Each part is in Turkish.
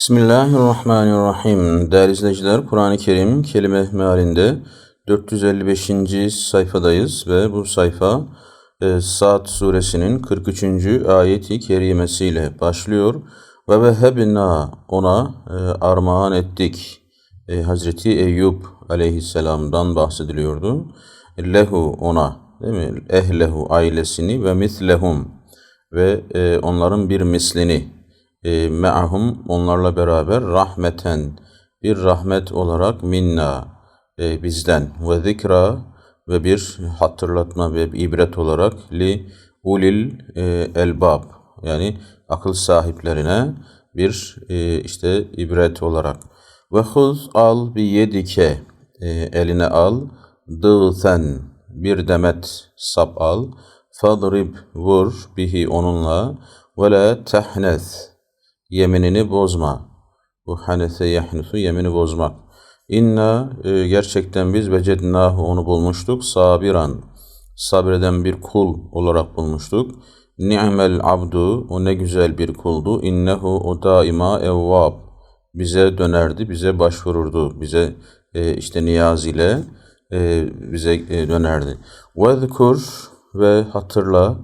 Bismillahirrahmanirrahim. Değerli izleyiciler, Kur'an-ı Kerim kelime mealinde 455. sayfadayız ve bu sayfa e, Sad suresinin 43. ayeti kerimesiyle başlıyor. Ve vehebna ona e, armağan ettik. E, Hazreti Eyüp aleyhisselamdan bahsediliyordu. Lehu ona değil mi? Ehlehu ailesini ve mislehum ve e, onların bir mislini e, me'ahum onlarla beraber rahmeten bir rahmet olarak minna e, bizden. Ve zikra ve bir hatırlatma ve bir ibret olarak li ulil e, elbab yani akıl sahiplerine bir e, işte ibret olarak. Ve huz al bi yedike e, eline al dığsen bir demet sap al fadrib vur bihi onunla ve la tehnes yeminini bozma. Bu hanese yahnusu yemini bozmak. İnna e, gerçekten biz vecednahu onu bulmuştuk. Sabiran sabreden bir kul olarak bulmuştuk. Ni'mel abdu o ne güzel bir kuldu. İnnehu o daima evvab bize dönerdi, bize başvururdu. Bize e, işte niyaz ile e, bize e, dönerdi. Vezkur ve hatırla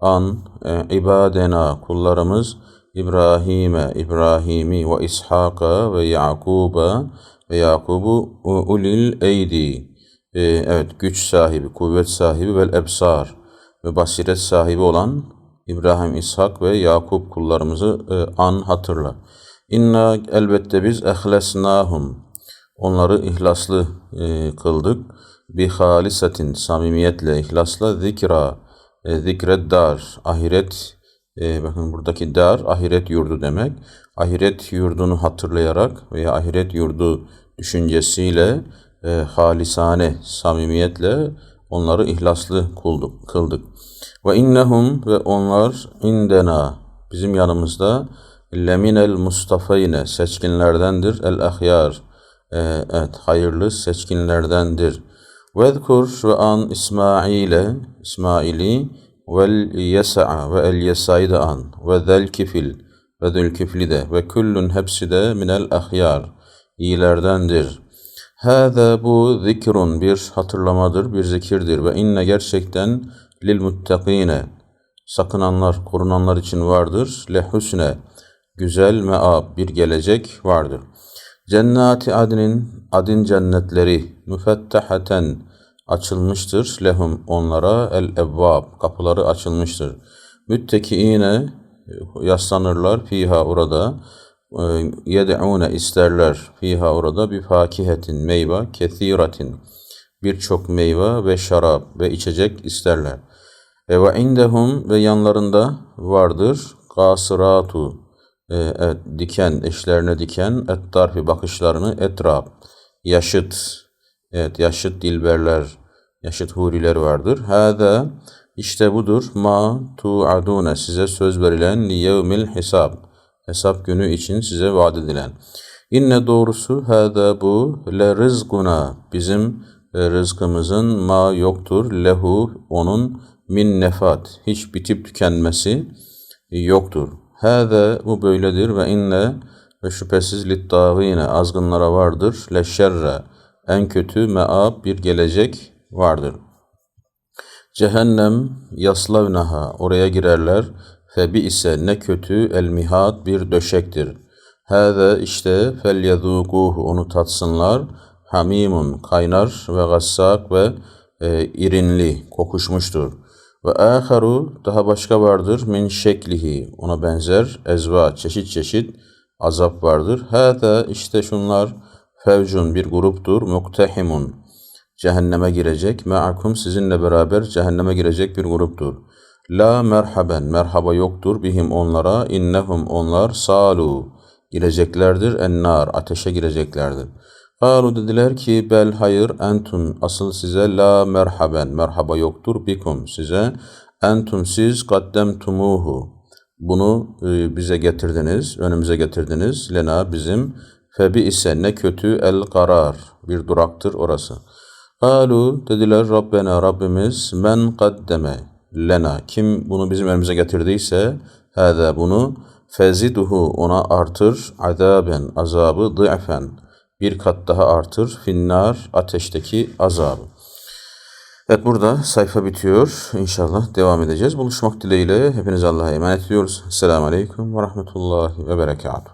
an e, ibadena kullarımız İbrahim'e, İbrahim'i ve İshak'a ve Yakub'a ve Yakub'u ulil eydi. Ee, evet, güç sahibi, kuvvet sahibi ve ebsar ve basiret sahibi olan İbrahim, İshak ve Yakup kullarımızı e, an hatırla. İnna elbette biz ehlesnahum. Onları ihlaslı e, kıldık. Bi halisatin samimiyetle, ihlasla zikra, e, zikreddar, ahiret e, bakın buradaki dar ahiret yurdu demek. Ahiret yurdunu hatırlayarak veya ahiret yurdu düşüncesiyle e, halisane, samimiyetle onları ihlaslı kıldık. kıldık. Ve innehum ve onlar indena bizim yanımızda leminel mustafayne seçkinlerdendir el ahyar. E, evet hayırlı seçkinlerdendir. Vezkur ve an İsmail'e İsmail'i vel yesa'a ve el yesa'yı da an ve zel kifil ve zül kifli de ve küllün hepsi de minel ahyar iyilerdendir. Hâzâ bu zikrun bir hatırlamadır, bir zikirdir ve inne gerçekten lil muttakine sakınanlar, korunanlar için vardır. Lehusne güzel meab bir gelecek vardır. Cennati adinin adin cennetleri müfettahaten açılmıştır. Lehum onlara el evvab kapıları açılmıştır. Müttekiine yaslanırlar fiha orada. E, yed'une isterler fiha orada. Bir fakihetin meyve kethiratin birçok meyve ve şarap ve içecek isterler. E ve indehum ve yanlarında vardır. Kasıratu e, et, diken eşlerine diken et darfi bakışlarını etraf yaşıt Evet yaşıt dilberler, yaşıt huriler vardır. Hâzâ işte budur ma tu'adune size söz verilen li yevmil hesab. Hesap günü için size vaat edilen. İnne doğrusu hâzâ bu le rızguna bizim e, rızkımızın ma yoktur lehu onun min nefat hiç bitip tükenmesi yoktur. Hâzâ bu böyledir ve inne ve şüphesiz littâgîne azgınlara vardır le şerre en kötü meab bir gelecek vardır. Cehennem yaslavnaha oraya girerler. Febi ise ne kötü el mihad bir döşektir. Hâze işte fel yezûkuhu onu tatsınlar. Hamimun kaynar ve gassak ve e, irinli kokuşmuştur. Ve âharu daha başka vardır min şeklihi ona benzer ezva çeşit çeşit azap vardır. Hâze işte şunlar Fevcun bir gruptur. Muktehimun. Cehenneme girecek. Me'akum sizinle beraber cehenneme girecek bir gruptur. La merhaben. Merhaba yoktur bihim onlara. İnnehum onlar salu. Gireceklerdir. Ennar. Ateşe gireceklerdir. Kalu dediler ki bel hayır entum asıl size la merhaben merhaba yoktur bikum size entum siz kaddemtumuhu bunu e, bize getirdiniz önümüze getirdiniz lena bizim Febi ise ne kötü el karar. Bir duraktır orası. Kalu dediler Rabbena Rabbimiz men kaddeme lena. Kim bunu bizim elimize getirdiyse hâzâ bunu feziduhu ona artır azaben azabı dı'fen bir kat daha artır finnar ateşteki azabı. Evet burada sayfa bitiyor. İnşallah devam edeceğiz. Buluşmak dileğiyle hepinize Allah'a emanet ediyoruz. Selamun Aleyküm ve Rahmetullahi ve Berekatuhu.